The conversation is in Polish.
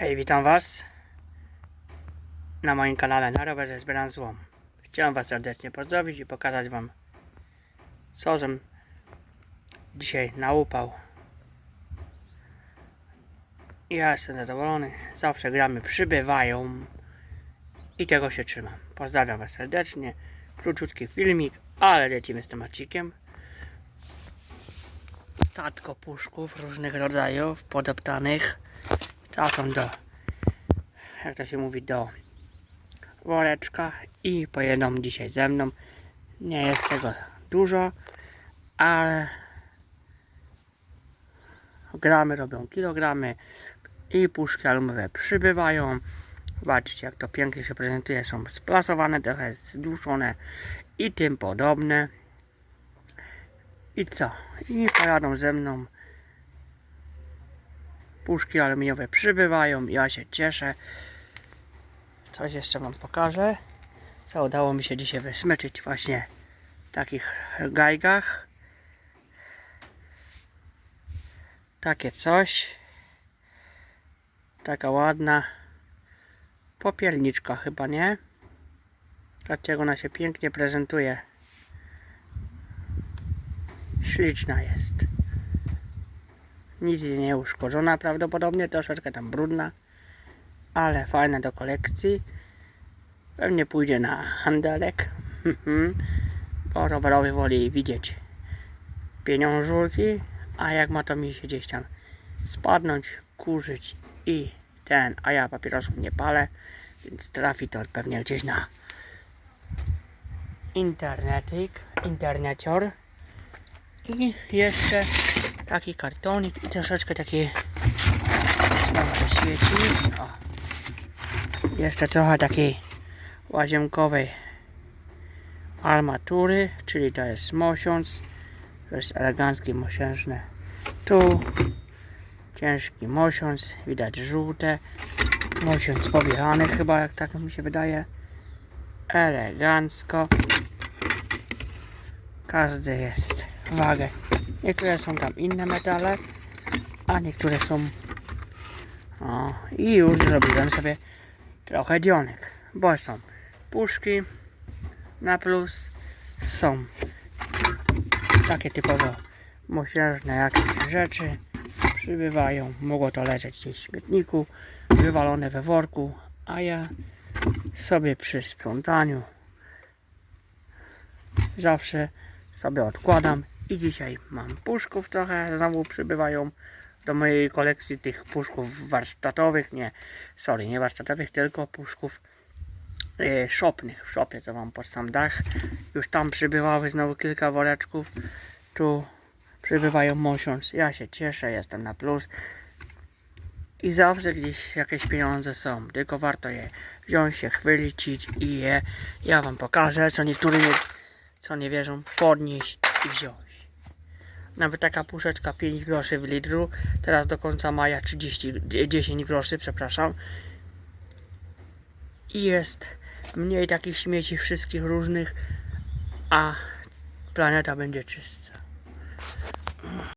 Hej, witam Was na moim kanale na rowerze zbieram złom. Chciałem Was serdecznie pozdrowić i pokazać Wam co żem dzisiaj naupał. Ja jestem zadowolony, zawsze gramy przybywają i tego się trzymam. Pozdrawiam Was serdecznie, króciutki filmik, ale lecimy z temacikiem. Statko puszków różnych rodzajów, podeptanych trafią do, jak to się mówi, do woreczka i pojedą dzisiaj ze mną. Nie jest tego dużo, ale gramy robią kilogramy i puszki alumowe przybywają. Zobaczcie jak to pięknie się prezentuje, są splasowane, trochę zduszone i tym podobne. I co? I pojadą ze mną puszki aluminiowe przybywają. Ja się cieszę. Coś jeszcze wam pokażę. Co udało mi się dzisiaj wysmyczyć właśnie w takich gajgach. Takie coś. Taka ładna popielniczka chyba nie? Zobaczcie jak ona się pięknie prezentuje? Śliczna jest nic nie uszkodzona prawdopodobnie, troszeczkę tam brudna, ale fajna do kolekcji. Pewnie pójdzie na handelek, bo rowerowy woli widzieć pieniążulki, a jak ma to mi się gdzieś tam spadnąć, kurzyć i ten, a ja papierosów nie palę, więc trafi to pewnie gdzieś na internetik, internecior. I jeszcze taki kartonik i troszeczkę takie znowu świeci. O. jeszcze trochę takiej łazienkowej armatury czyli to jest mosiąc. To jest eleganckie mosiężne. Tu ciężki mosiąc widać żółte. Mosiąc powiechany chyba jak tak mi się wydaje. Elegancko. Każdy jest wagę Niektóre są tam inne metale, a niektóre są. O, i już zrobiłem sobie trochę dzionek, bo są puszki na plus, są takie typowo mosiężne jakieś rzeczy, przybywają, mogło to leżeć gdzieś w śmietniku, wywalone we worku, a ja sobie przy sprzątaniu zawsze sobie odkładam i dzisiaj mam puszków trochę, znowu przybywają do mojej kolekcji tych puszków warsztatowych, nie, sorry, nie warsztatowych, tylko puszków e, szopnych, w szopie, co mam pod sam dach. Już tam przybywały znowu kilka woreczków, tu przybywają mosiąc, ja się cieszę, jestem na plus. I zawsze gdzieś jakieś pieniądze są, tylko warto je wziąć, się chwycić i je, ja wam pokażę, co niektórzy nie, co nie wierzą, podnieść i wziąć. Nawet taka puszeczka 5 groszy w litru, teraz do końca maja 30, 10 groszy, przepraszam. I jest mniej takich śmieci wszystkich różnych, a planeta będzie czysta.